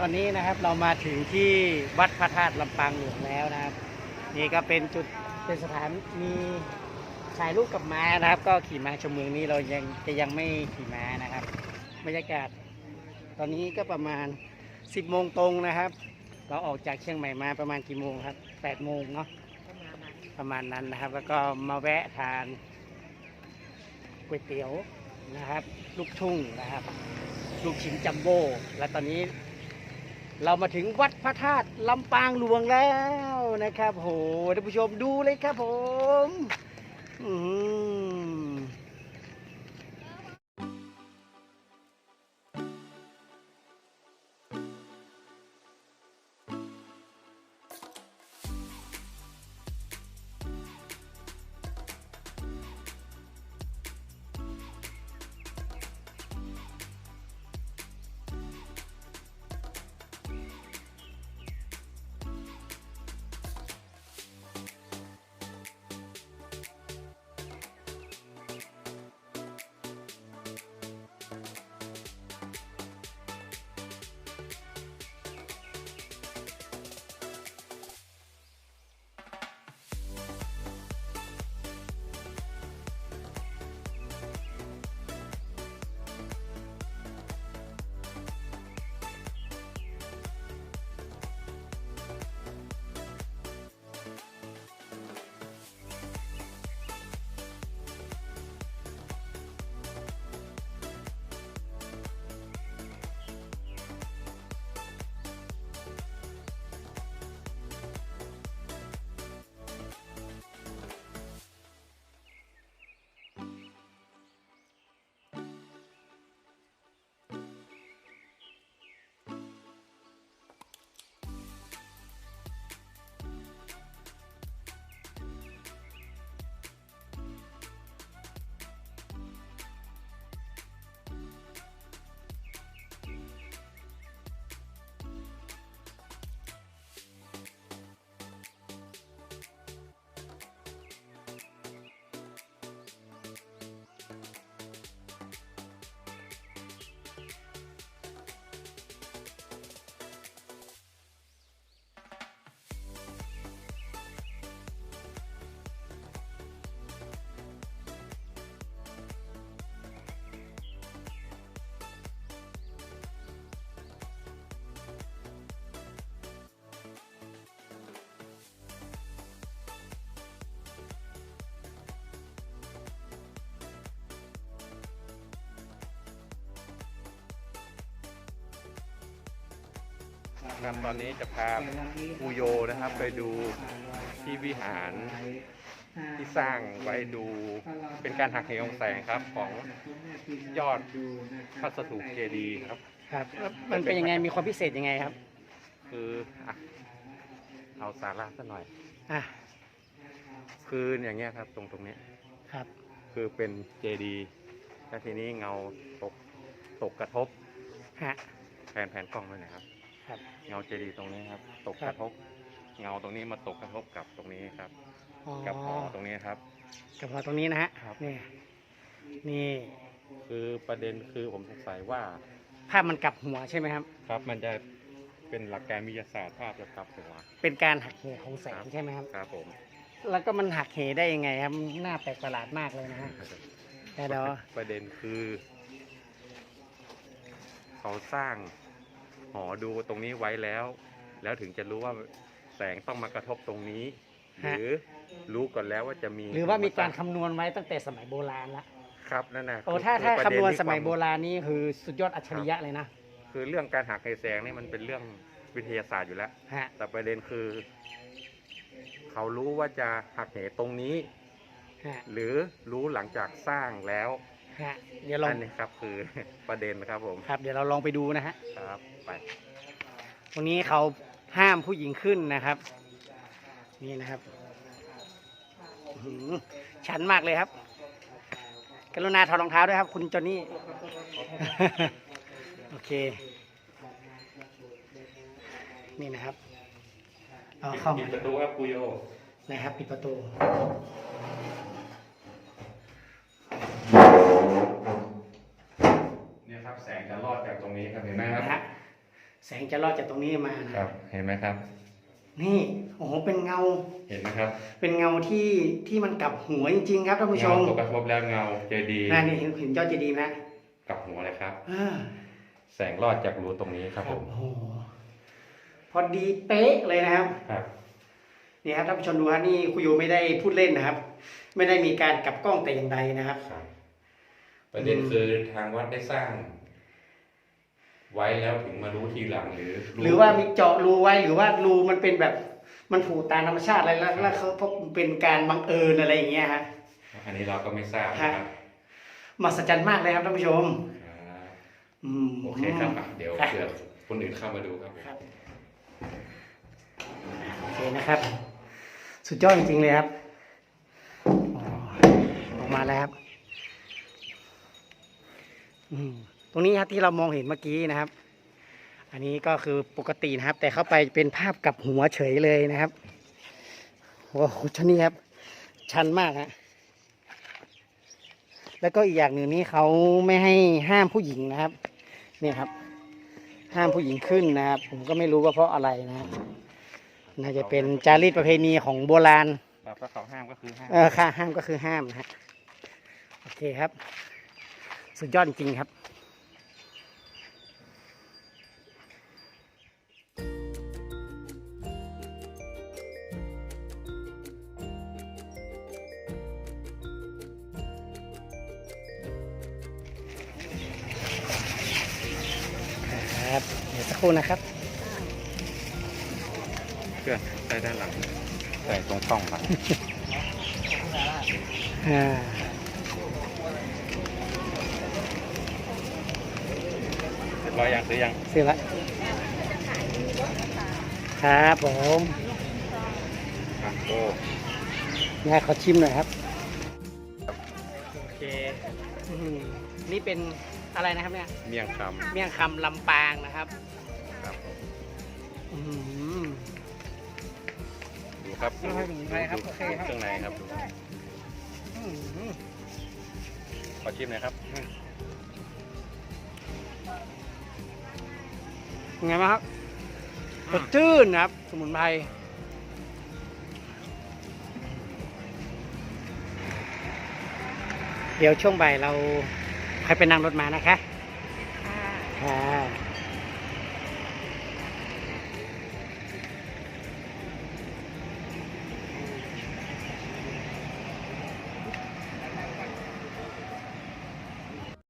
ตอนนี้นะครับเรามาถึงที่วัดพระธาตุลำปางหลวงแล้วนะครับ นี่ก็เป็นจุดเป็นสถานมีถ่ายรูปกับม้านะครับ ก็ขี่ม้าชมเมืองนี้เรายังจะยังไม่ขี่ม้านะครับ บรรยากาศ ตอนนี้ก็ประมาณ 10โมงตรงนะครับ เราออกจากเชียงใหม่มาประมาณกี่โมงครับ8โมงเนาะประมาณนั้นนะครับ แล้วก็มาแวะทานก๋วยเตี๋ยวนะครับ ลูกทุ่งนะครับ ลูกชิ้นจัมโบ้และตอนนี้ เรามาถึงวัดพระธาตุลำปางหลวงแล้วนะครับโหท่านผู้ชมดูเลยครับผม อืม ครับตอนนี้จะพาปูโยนะครับ ไปดูที่วิหารที่สร้างไว้ดูเป็นการหักเหของแสงครับของยอดพระสถูปเจดีย์ครับ ครับแล้วมันเป็นยังไงมีความพิเศษยังไงครับ คืออะเอาสาระสักหน่อย อะคืออย่างเงี้ยครับ ตรงตรงเนี้ยครับ คือเป็นเจดีย์แล้วทีนี้เงาตกตกกระทบฮะแผนแผนกล้องด้วยนะครับ ครับ เงาเจดีย์ตรงนี้ครับ ตกครักบระทบเงาตรงนี้มาตกกระทบกับตรงนี้ครับ อ๋อกับหอตรงนี้ครับ กับหอตรงนี้นะฮะครับ นี่นี่คือประเด็นคือผมสงสัยว่า ภาพมันกลับหัวใช่ไหมครับ ครับ มันจะเป็นหลักการวิทยาศาสตร์ภาพจะกลับหัว เป็นการหักเหของแสงใช่ไหมครับ ครับผมแล้วก็มันหักเหได้ยังไงครับหน้าแปลกประหลาดมากเลยนะฮะแต่เดี๋ยวประเด็นคือ เขาสร้าง หอดูตรงนี้ไว้แล้ว แล้วถึงจะรู้ว่าแสงต้องมากระทบตรงนี้ หฮะ รือรู้ก่อนแล้วว่าจะมีหรือว่ามีการคำนวณไว้ตั้งแต่สมัยโบราณละครับนั่นนะโอ้คือถ้าถ้าอประคำเด็นวณที่สมัยควาโบราณนี่คือสุดยอดอัจฉริยะเลยนะคือเรื่องการหักเหแสงนี่มันเป็นเรื่องวิทยาศาสตร์อยู่แล้ว ฮะแต่ประเด็นคือ เขารู้ว่าจะหักเหตรงนี้ ฮะหรือรู้หลังจากสร้างแล้ว ฮะเดี๋ยวลองอันนี้ครับคือประเด็นนะครับผมครับ เดี๋ยวเราลองไปดูนะฮะครับไปตรงนี้เขาห้ามผู้หญิงขึ้นนะครับ นี่นะครับอื้อหือชันมากเลยครับ กรุณาถอดรองเท้าด้วยครับ คุณจอนนี่ โอเค นี่นะครับ เอาเข้าปิมาดประตูครับคุโยนะครับ ปิดประตู เนี่ยครับแสงจะรอดจากตรงนี้ครับเห็นไหมครับ นะฮะ แสงจะลอดจากตรงนี้มานะ ครับ เห็นไหมครับ นี่โอ้โหเป็นเงา เห็นไหมครับเป็นเงาที่ที่มันกลับหัวจริงๆครับท่านผู้ชเงามตกกระทบแล้วเงาเจดีย์น่านี่เห็นเห็นยอดเจดีย์ไหมกลับหัวเลยครับ อ่าแสงรอดจากรูตรงนี้ครับผมโอ้โหพอดีเป๊ะเลยนะครับ ครับ นี่ครับท่านผู้ชมดูครับนี่คุยโยไม่ได้พูดเล่นนะครับ ไม่ได้มีการกลับกล้องแต่อย่างใดนะครับ ครับ ประเด็นคือทางวัดได้สร้าง ไว้แล้วถึงมารู้ทีหลังหรือ หรือว่ามีเจาะรูไว้หรือว่ารูมันเป็นแบบมันผูกตามธรรมชาติอะไรแล้วแล้วเขาเพราะมันเป็นการบังเอิญอะไรอย่างเงี้ยฮะอันนี้เราก็ไม่ทราบนะครับมหัศจรรย์มากเลยครับท่านผู้ชมครับอืมโอเคครับอะเดี๋ยวครับเผื่อคนอื่นเข้ามาดูครับผมครับโอเคนะครับ สุดยอดจริงๆเลยครับอ๋อออกมาแล้วครับ อืม ตรงนี้ครับที่เรามองเห็นเมื่อกี้นะครับ อันนี้ก็คือปกตินะครับ แต่เข้าไปเป็นภาพกลับหัวเฉยเลยนะครับโอ้โหชั้นนี้ครับ ชันมากฮะแล้วก็อีกอย่างหนึ่งนี่เขาไม่ให้ห้ามผู้หญิงนะครับ เนี่ยครับ ห้ามผู้หญิงขึ้นนะครับ ผมก็ไม่รู้ว่าเพราะอะไรนะครับน่าจะเป็นจารีตประเพณีของโบราณครับถ้าเขาห้ามก็คือห้ามเออค่าห้ามก็คือห้ามนะฮะโอเคครับ สุดยอดจริงๆครับครับ รู่นะครับเพื่อนใส่ด้านหลังใส่ตรงช่องมันอ่าเรียบร้อยยังซื้อยังเสร็จละครับผมอะโอ้ยายขอชิมหน่อยครับ โอเคอื้อหือนี่เป็นอะไรนะครับเนี่ย เมี่ยงคเมี่ยงคำลำปางนะครับ ดูครับไม่ค่อยถึงไทยครับโอเคครับเครื่องในครับดูอื้อหือขอชิมหน่อยครับยังไงบ้างครับสดชื่นนะครับ สมุนไพรเดี๋ยวช่วงบ่ายเราใครไปนั่งรถมานะคะค่ะ